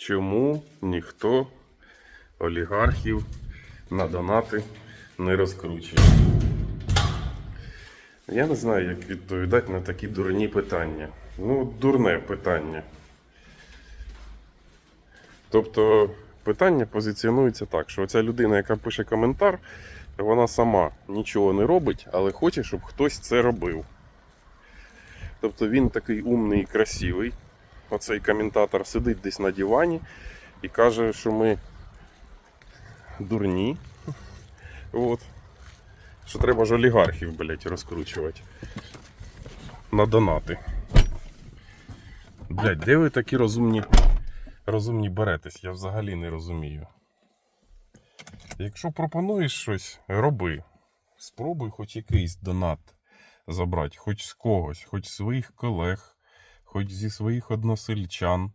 Чому ніхто олігархів на донати не розкручує? Я не знаю, як відповідати на такі дурні питання. Ну, дурне питання. Тобто питання позиціонується так, що ця людина, яка пише коментар, вона сама нічого не робить, але хоче, щоб хтось це робив. Тобто він такий умний і красивий. Оцей коментатор сидить десь на дивані і каже, що ми дурні. От. Що треба ж олігархів, блять, розкручувати. На донати. Блять, де ви такі розумні, розумні беретесь? Я взагалі не розумію. Якщо пропонуєш щось, роби. Спробуй хоч якийсь донат забрати, хоч з когось, хоч своїх колег, хоч зі своїх односельчан,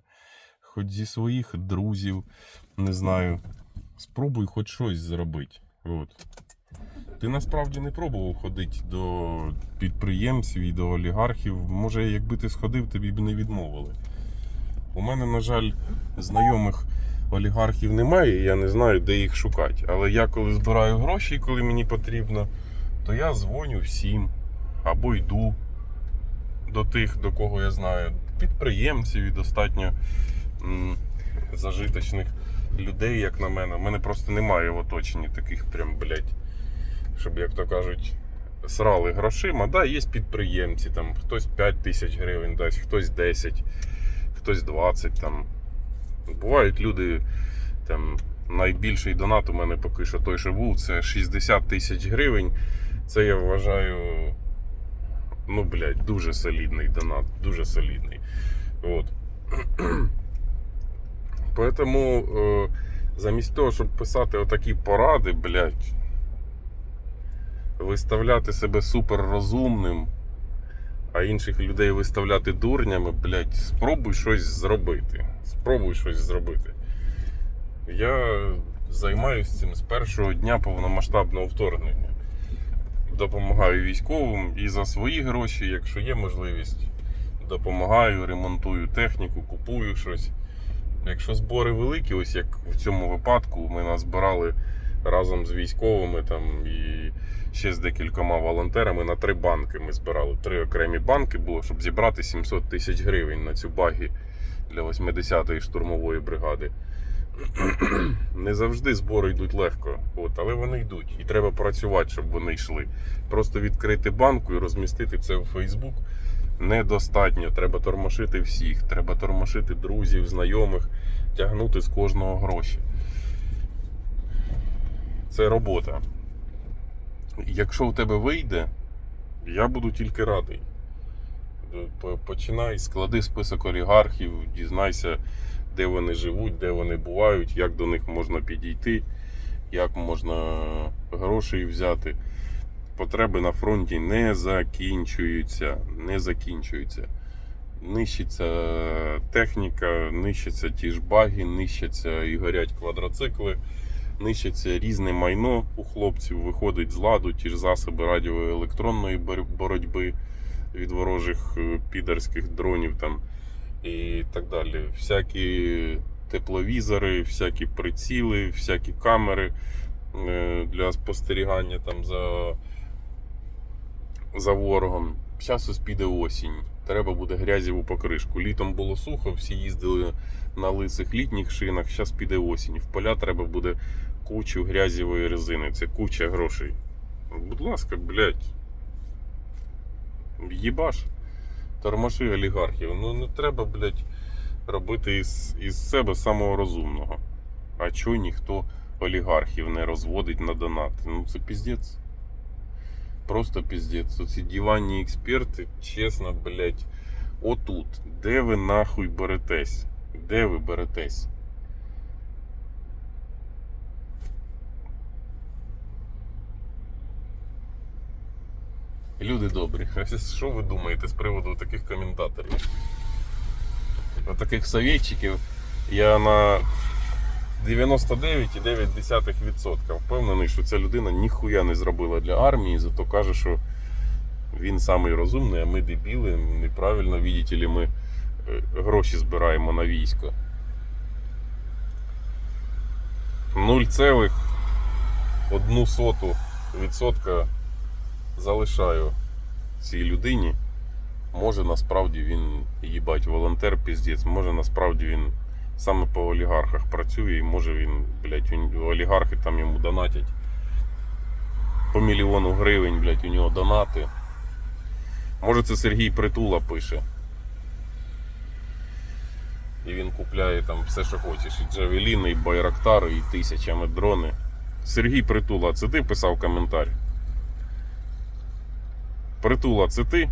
хоч зі своїх друзів, не знаю. Спробуй хоч щось зробити. От. Ти насправді не пробував ходити до підприємців і до олігархів. Може, якби ти сходив, тобі б не відмовили. У мене, на жаль, знайомих олігархів немає, і я не знаю, де їх шукати. Але я коли збираю гроші, коли мені потрібно, то я дзвоню всім або йду до тих, до кого я знаю, підприємців і достатньо м, зажиточних людей, як на мене. У мене просто немає в оточенні таких прям, блядь, щоб, як то кажуть, срали грошима. Да, є підприємці, там хтось 5 тисяч гривень дасть, хтось 10, хтось 20 там. Бувають люди, там найбільший донат у мене поки що той, що був, це 60 тисяч гривень. Це я вважаю, ну, блядь, дуже солідний донат, дуже солідний. От. Поэтому е, замість того, щоб писати отакі поради, блядь, виставляти себе супер розумним, а інших людей виставляти дурнями, блядь, спробуй щось зробити. Спробуй щось зробити. Я займаюся цим з першого дня повномасштабного вторгнення. Допомагаю військовим і за свої гроші, якщо є можливість, допомагаю, ремонтую техніку, купую щось. Якщо збори великі, ось як в цьому випадку, ми назбирали разом з військовими там і ще з декількома волонтерами на три банки. Ми збирали три окремі банки було, щоб зібрати 700 тисяч гривень на цю багі для 80-ї штурмової бригади. Не завжди збори йдуть легко, от, але вони йдуть. І треба працювати, щоб вони йшли. Просто відкрити банку і розмістити це в Фейсбук недостатньо. Треба тормошити всіх, треба тормошити друзів, знайомих, тягнути з кожного гроші. Це робота. Якщо в тебе вийде, я буду тільки радий. Починай, склади список олігархів, дізнайся, де вони живуть, де вони бувають, як до них можна підійти, як можна грошей взяти. Потреби на фронті не закінчуються. Не закінчуються. Нищиться техніка, нищаться ті ж баги, нищаться і горять квадроцикли, нищиться різне майно у хлопців, виходить з ладу ті ж засоби радіоелектронної боротьби від ворожих е, підерських дронів там і так далі. Всякі тепловізори, всякі приціли, всякі камери е, для спостерігання там за, за ворогом. Зараз ось піде осінь. Треба буде грязіву покришку. Літом було сухо, всі їздили на лисих літніх шинах, зараз піде осінь. В поля треба буде кучу грязівої резини. Це куча грошей. Будь ласка, блядь. Їбаш. Тормоши олігархів. Ну не треба, блядь, робити із, із себе самого розумного. А чого ніхто олігархів не розводить на донати? Ну це піздець. Просто піздець. Оці диванні експерти, чесно, блядь, отут. Де ви нахуй беретесь? Де ви беретесь? Люди добрі, що ви думаєте з приводу таких коментаторів? Таких советчиків я на 99,9% впевнений, що ця людина ніхуя не зробила для армії, зато каже, що він самий розумний, а ми дебіли, неправильно, ли, ми е, гроші збираємо на військо. 0,1 соту відсотка залишаю цій людині. Може насправді він їбать волонтер піздець, може насправді він саме по олігархах працює і може він, блядь, олігархи там йому донатять. По мільйону гривень, блядь, у нього донати. Може це Сергій Притула пише. І він купляє там все, що хочеш. І Джавеліни, і Байрактари, і тисячами дрони. Сергій Притула, це ти писав коментар? Притула, це ти?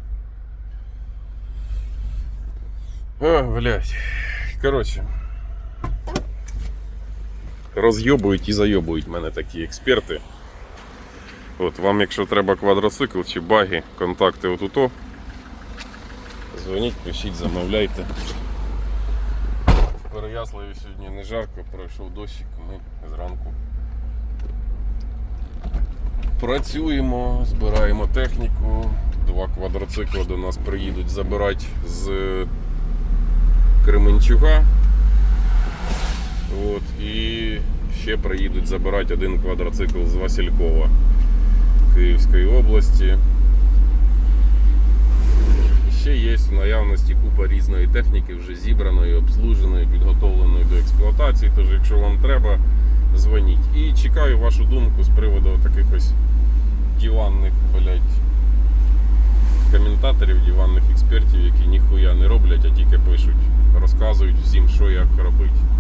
О, блядь. Коротше. Розйобують і зайобують мене такі експерти. От, вам, якщо треба квадроцикл чи баги, контакти отуто. Дзвоніть, пишіть, замовляйте. В Переяславі сьогодні не жарко, пройшов дощик, ми зранку працюємо, збираємо техніку. Два квадроцикли до нас приїдуть забирати з Кременчуга. От, і ще приїдуть забирати один квадроцикл з Василькова Київської області. Ще є в наявності купа різної техніки, вже зібраної, обслуженої, підготовленої до експлуатації. Тож, якщо вам треба, дзвоніть. І чекаю вашу думку з приводу таких ось диванних, блядь, коментаторів, диванних експертів, які ніхуя не роблять, а тільки пишуть, розказують всім, що як робити.